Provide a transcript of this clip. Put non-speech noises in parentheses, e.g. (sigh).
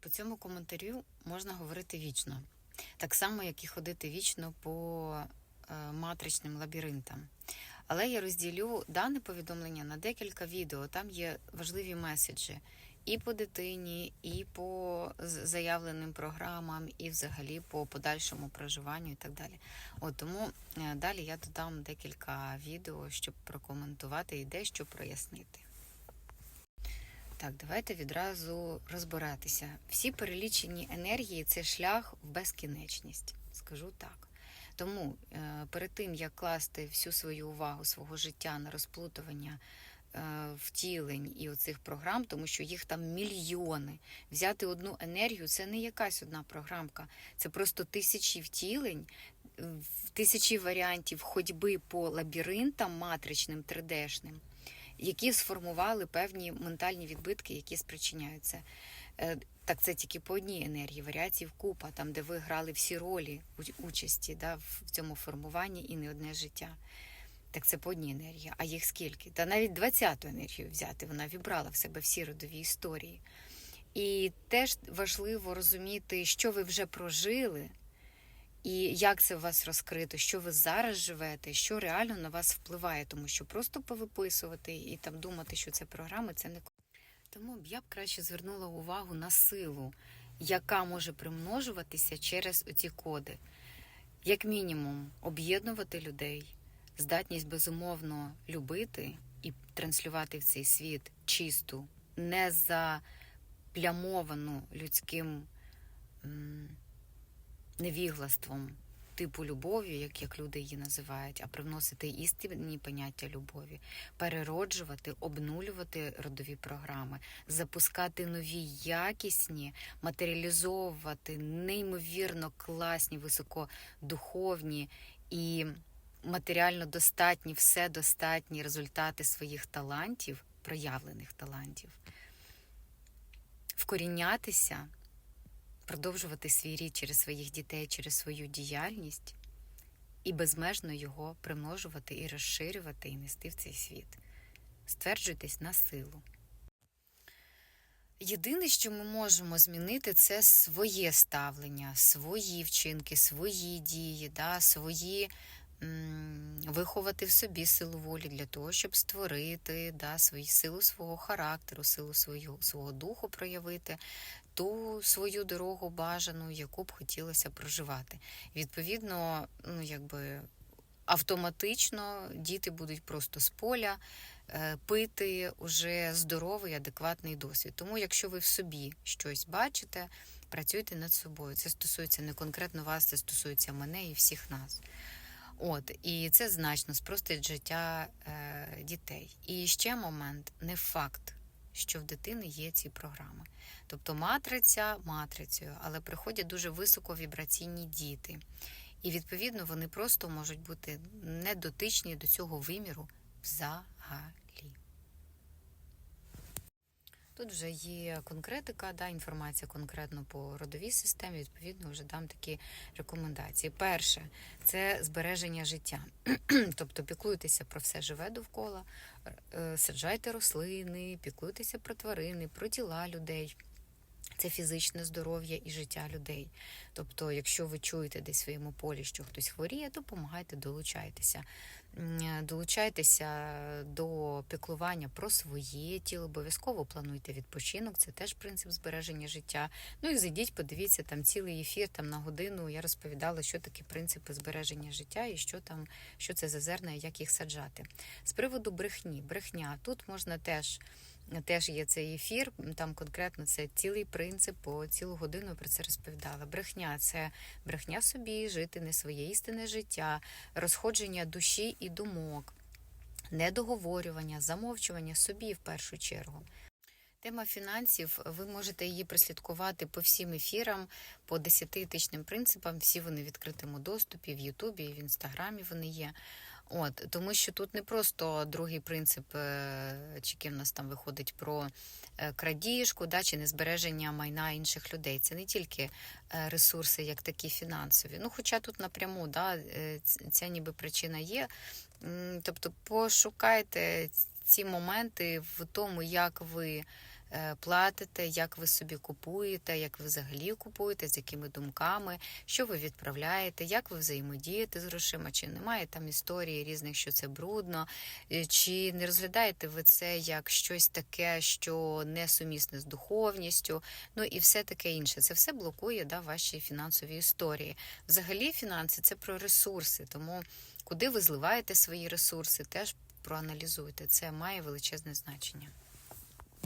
По цьому коментарю можна говорити вічно. Так само, як і ходити вічно по е, матричним лабіринтам. Але я розділю дане повідомлення на декілька відео. Там є важливі меседжі і по дитині, і по заявленим програмам, і взагалі по подальшому проживанню і так далі. От тому е, далі я додам декілька відео, щоб прокоментувати і дещо прояснити. Так, давайте відразу розбиратися. Всі перелічені енергії це шлях в безкінечність, скажу так. Тому е, перед тим, як класти всю свою увагу свого життя на розплутування е, втілень і оцих програм, тому що їх там мільйони. Взяти одну енергію це не якась одна програмка, це просто тисячі втілень, тисячі варіантів ходьби по лабіринтам матричним 3D-шним які сформували певні ментальні відбитки, які спричиняються. Е, Так це тільки по одній енергії, варіацій купа, там, де ви грали всі ролі участі да, в цьому формуванні і не одне життя. Так це по одній енергії. А їх скільки? Та навіть 20-ту енергію взяти, вона вібрала в себе всі родові історії. І теж важливо розуміти, що ви вже прожили, і як це у вас розкрито, що ви зараз живете, що реально на вас впливає, тому що просто повиписувати і там думати, що це програми, це не тому б я б краще звернула увагу на силу, яка може примножуватися через оці коди. Як мінімум, об'єднувати людей, здатність безумовно любити і транслювати в цей світ чисту, не заплямовану людським. Невіглаством типу любові, як, як люди її називають, а привносити істинні поняття любові, перероджувати, обнулювати родові програми, запускати нові якісні, матеріалізовувати неймовірно класні, високодуховні і матеріально достатні, вседостатні результати своїх талантів, проявлених талантів, вкорінятися продовжувати свій рід через своїх дітей, через свою діяльність і безмежно його примножувати і розширювати і нести в цей світ. Стверджуйтесь на силу. Єдине, що ми можемо змінити, це своє ставлення, свої вчинки, свої дії, да, свої виховати в собі силу волі для того, щоб створити да, свою силу свого характеру, силу свого, свого духу проявити, ту свою дорогу бажану, яку б хотілося проживати. Відповідно, ну якби автоматично діти будуть просто з поля е, пити уже здоровий, адекватний досвід. Тому, якщо ви в собі щось бачите, працюйте над собою. Це стосується не конкретно вас, це стосується мене і всіх нас. От, і це значно спростить життя е, дітей. І ще момент не факт, що в дитини є ці програми. Тобто матриця матрицею, але приходять дуже високовібраційні діти. І відповідно вони просто можуть бути недотичні до цього виміру взагалі. Тут вже є конкретика, да, інформація конкретно по родовій системі. Відповідно, вже дам такі рекомендації. Перше це збереження життя. (clears throat) тобто піклуйтеся про все живе довкола, е, саджайте рослини, піклуйтеся про тварини, про тіла людей. Це фізичне здоров'я і життя людей. Тобто, якщо ви чуєте десь в своєму полі, що хтось хворіє, допомагайте, долучайтеся. Долучайтеся до піклування про своє тіло, обов'язково плануйте відпочинок, це теж принцип збереження життя. Ну і зайдіть, подивіться там цілий ефір там на годину. Я розповідала, що таке принципи збереження життя і що там, що це за зерна і як їх саджати. З приводу брехні, брехня тут можна теж. Теж є цей ефір, там конкретно це цілий принцип, по цілу годину про це розповідала. Брехня це брехня собі, жити не своє істинне життя, розходження душі і думок, недоговорювання, замовчування собі в першу чергу. Тема фінансів, ви можете її прослідкувати по всім ефірам, по 10 етичним принципам. Всі вони в відкритому доступі, в Ютубі, в Інстаграмі вони є. От, тому що тут не просто другий принцип, е, чи який в нас там виходить про е, крадіжку, да, чи незбереження майна інших людей. Це не тільки е, ресурси, як такі фінансові. Ну, хоча тут напряму да, ця ніби причина є. Тобто пошукайте ці моменти в тому, як ви платите, як ви собі купуєте, як ви взагалі купуєте, з якими думками, що ви відправляєте, як ви взаємодієте з грошима, чи немає там історії різних, що це брудно, е, чи не розглядаєте ви це як щось таке, що несумісне з духовністю, ну і все таке інше. Це все блокує да, ваші фінансові історії. Взагалі, фінанси це про ресурси, тому куди ви зливаєте свої ресурси, теж проаналізуйте. Це має величезне значення.